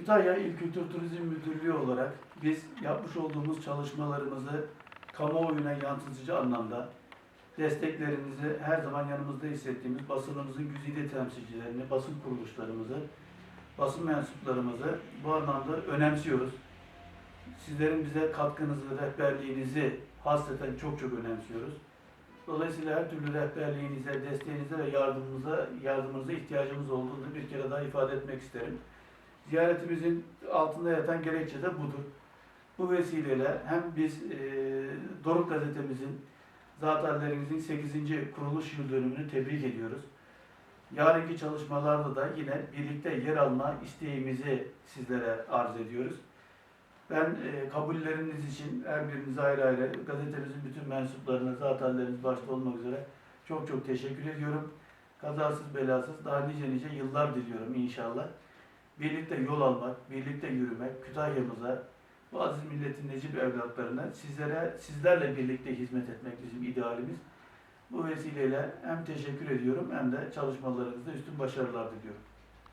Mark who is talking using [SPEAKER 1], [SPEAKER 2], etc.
[SPEAKER 1] Kütahya İl Kültür Turizm Müdürlüğü olarak biz yapmış olduğumuz çalışmalarımızı kamuoyuna yansıtıcı anlamda desteklerinizi her zaman yanımızda hissettiğimiz basınımızın güzide temsilcilerini, basın kuruluşlarımızı, basın mensuplarımızı bu anlamda önemsiyoruz. Sizlerin bize katkınızı, rehberliğinizi hasreten çok çok önemsiyoruz. Dolayısıyla her türlü rehberliğinize, desteğinize ve yardımınıza, yardımınıza ihtiyacımız olduğunu bir kere daha ifade etmek isterim. Ziyaretimizin altında yatan gerekçe de budur. Bu vesileyle hem biz e, Doruk gazetemizin zatenlerimizin 8. kuruluş yıl dönümünü tebrik ediyoruz. Yarınki çalışmalarda da yine birlikte yer alma isteğimizi sizlere arz ediyoruz. Ben e, kabulleriniz için her birinize ayrı ayrı gazetemizin bütün mensuplarına, zatenleriniz başta olmak üzere çok çok teşekkür ediyorum. Kazasız belasız daha nice nice yıllar diliyorum inşallah. Birlikte yol almak, birlikte yürümek, Kütahya'mıza, bu aziz milletin necip evlatlarına, sizlere, sizlerle birlikte hizmet etmek bizim idealimiz. Bu vesileyle hem teşekkür ediyorum hem de çalışmalarınızda üstün başarılar diliyorum.